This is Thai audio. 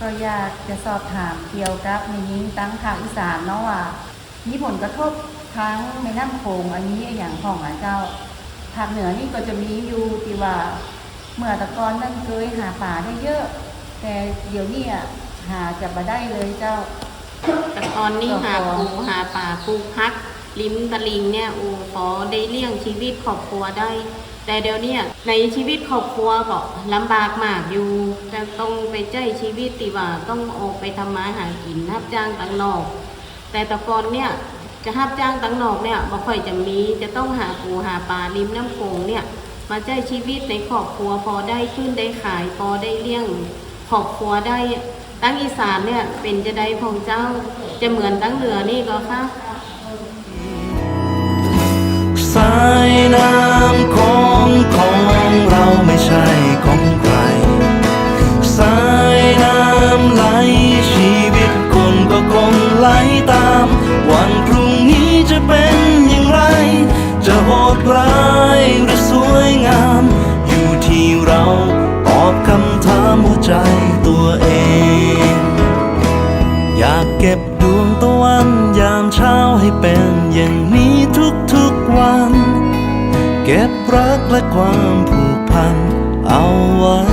ก็อยากจะสอบถามเกี่ยวกับในยิงตั้งภาคอีสานเนาะว่ามีผลกระทบทั้งในน้ำโขงอันนี้อย่างของอะเจ้าภาคเหนือนี่ก็จะมีอยู่ที่ว่าเมื่อตะกอนนั่นเคยหาป่าได้เยอะ แต่เดี๋ยวนี้อะหาจะมาได้เลยเจ้าต่ตอนนี้หาปูหาป่าปูพักริมตะลิงเนี่ยโอ้พอได้เลี้ยงชีวิตครอบครัวได้ แต่เดี๋ยวนี้ในชีวิตครอบครัวก็ลำบากมากอยู่จะต้องไปใจชีวิตติว่าต้องออกไปทำมาหากินรับจ้างต่างนอก แต่ตะกอนเนี่ยจะรับจ้างต่างนอกเนี่ยบ่ค่อยจะมีจะต้องหาปูหาปลาริมน้ำโขงเนี่ยมาใจชีวิตในครอบครัวพอได้ขึ้นได้ขายพอได้เลี้ยงครอบครัวได้ตั้งอีสานเนี่ยเป็นจะได้ของเจ้าจะเหมือนตั้งเหนือนี่ก็ค่ะ ใช่ของใคร สายน้ำไหลชีวิตคนก็คงไหลตาม วันพรุ่งนี้จะเป็นอย่างไร จะโหดร้ายหรือสวยงาม อยู่ที่เราตอบคำถามหัวใจตัวเอง อยากเก็บดวงตะวันยามเช้าให้เป็นอย่างนี้ทุกๆวัน เก็บรักและความผูกพัน เอาไว้